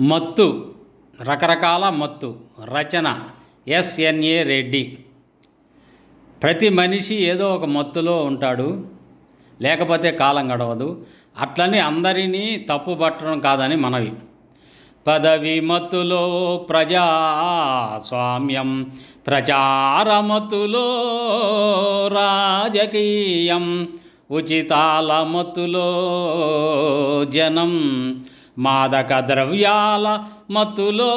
మత్తు రకరకాల మత్తు రచన ఎస్ఎన్ఏ రెడ్డి. ప్రతి మనిషి ఏదో ఒక మత్తులో ఉంటాడు లేకపోతే కాలం గడవదు. అట్లని అందరినీ తప్పు పట్టడం కాదని మనవి. పదవి మత్తులో ప్రజాస్వామ్యం ప్రచారమతులో రాజకీయం ఉచితాల మత్తులో జనం మాదక ద్రవ్యాల మత్తులో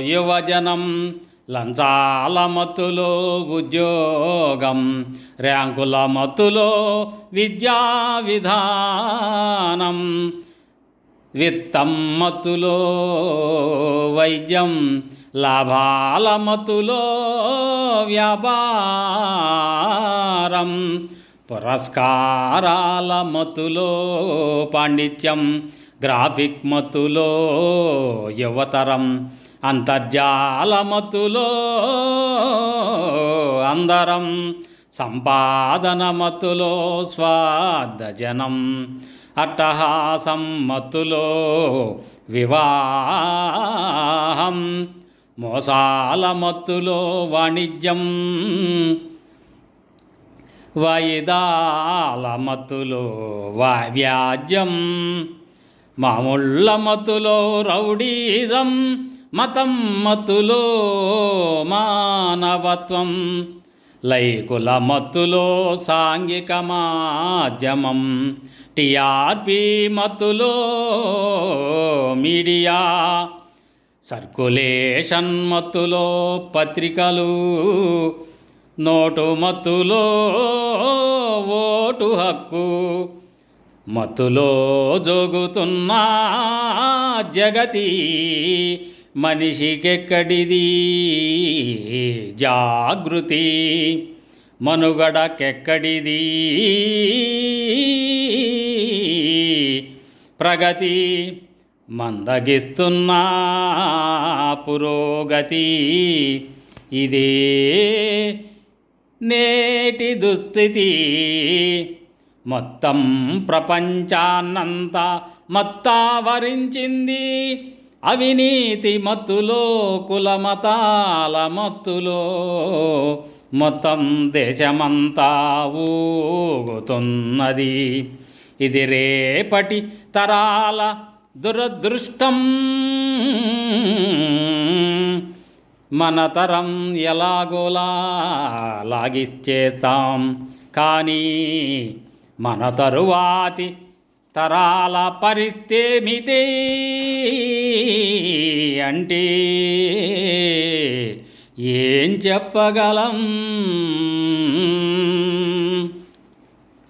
యువజనం లంచాల మత్తులో ఉద్యోగం ర్యాంకుల మత్తులో విద్యా విధానం విత్తం మత్తులో వైద్యం లాభాల మత్తులో వ్యాపారం. పురస్కారాల మతులో పాండిత్యం గ్రాఫిక్ మతులో యువతరం అంతర్జాల మతులో అందరం సంపాదన మతులో స్వార్థజనం అట్టహాసం మతులో వివాహం మోసాల మత్తులో వాణిజ్యం వైదాలమతులో వా వ్యాజ్యం మామూళ్ళ మతులో రౌడీజం మతం మతులో మానవత్వం లైకుల మత్తులో సాంఘిక మాధ్యమం టిఆర్పి మత్తులో మీడియా సర్కులేషన్ మత్తులో పత్రికలు నోటు మత్తులో ఓటు హక్కు. మత్తులో జోగుతున్న జగతి మనిషికెక్కడిది? జాగృతి మనుగడకెక్కడిది? ప్రగతి మందగిస్తున్న పురోగతి. ఇదే నేటి దుస్థితి. మొత్తం ప్రపంచాన్నంతా మత్తావరించింది. అవినీతి మత్తులో కులమతాల మత్తులో మొత్తం దేశమంతా ఊగుతున్నది. ఇది రేపటి తరాల దురదృష్టం. మన తరం ఎలాగోలా లాగిచ్చేస్తాం. కానీ మన తరువాతి తరాల పరిస్థితి అంటే ఏం చెప్పగలం?